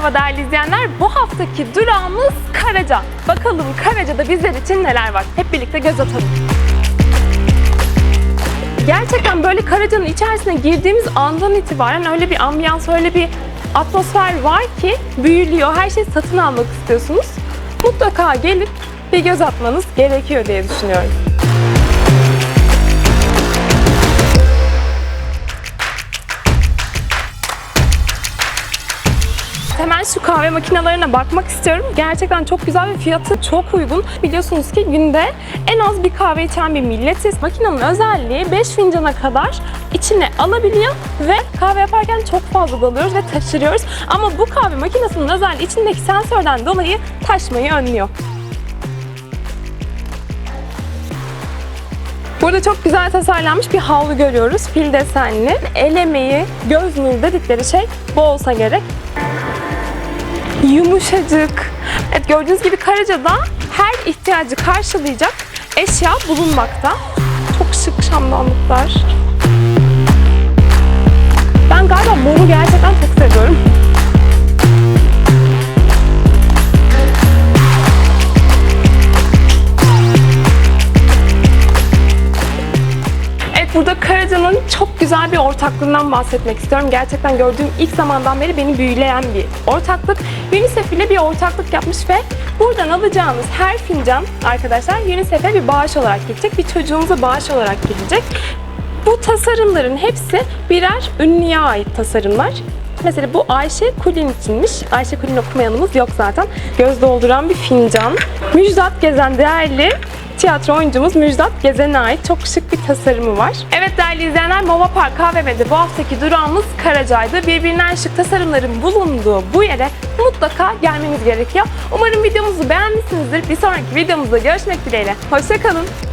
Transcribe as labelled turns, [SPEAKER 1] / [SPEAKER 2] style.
[SPEAKER 1] Merhaba değerli izleyenler. Bu haftaki durağımız Karaca. Bakalım Karaca'da bizler için neler var? Hep birlikte göz atalım. Gerçekten böyle Karaca'nın içerisine girdiğimiz andan itibaren öyle bir ambiyans, öyle bir atmosfer var ki büyülüyor. Her şeyi satın almak istiyorsunuz. Mutlaka gelip bir göz atmanız gerekiyor diye düşünüyorum. Hemen şu kahve makinelerine bakmak istiyorum. Gerçekten çok güzel ve fiyatı çok uygun. Biliyorsunuz ki günde en az bir kahve içen bir milletiz. Makinenin özelliği 5 fincana kadar içine alabiliyor ve kahve yaparken çok fazla dalıyoruz ve taşırıyoruz. Ama bu kahve makinesinin özelliği içindeki sensörden dolayı taşmayı önlüyor. Burada çok güzel tasarlanmış bir havlu görüyoruz. Fil desenli. El emeği, göz nuru dedikleri şey bu olsa gerek. Yumuşacık. Evet gördüğünüz gibi Karaca'da her ihtiyacı karşılayacak eşya bulunmakta. Çok şık şamdanlıklar. Ben galiba moru gerçekten burada Karaca'nın çok güzel bir ortaklığından bahsetmek istiyorum. Gerçekten gördüğüm ilk zamandan beri beni büyüleyen bir ortaklık. UNICEF ile bir ortaklık yapmış ve buradan alacağınız her fincan arkadaşlar UNICEF'e bir bağış olarak gidecek. Bir çocuğumuza bağış olarak gidecek. Bu tasarımların hepsi birer ünlüye ait tasarımlar. Mesela bu Ayşe Kulin içinmiş. Ayşe Kulin okumayanımız yok zaten. Göz dolduran bir fincan. Müjdat Gezen değerli tiyatro oyuncumuz Müjdat Gezen'e ait çok şık bir tasarımı var. Evet değerli izleyenler Mova Park AVM'de bu haftaki durağımız Karaca'ydı. Birbirinden şık tasarımların bulunduğu bu yere mutlaka gelmeniz gerekiyor. Umarım videomuzu beğenmişsinizdir. Bir sonraki videomuzda görüşmek dileğiyle. Hoşçakalın.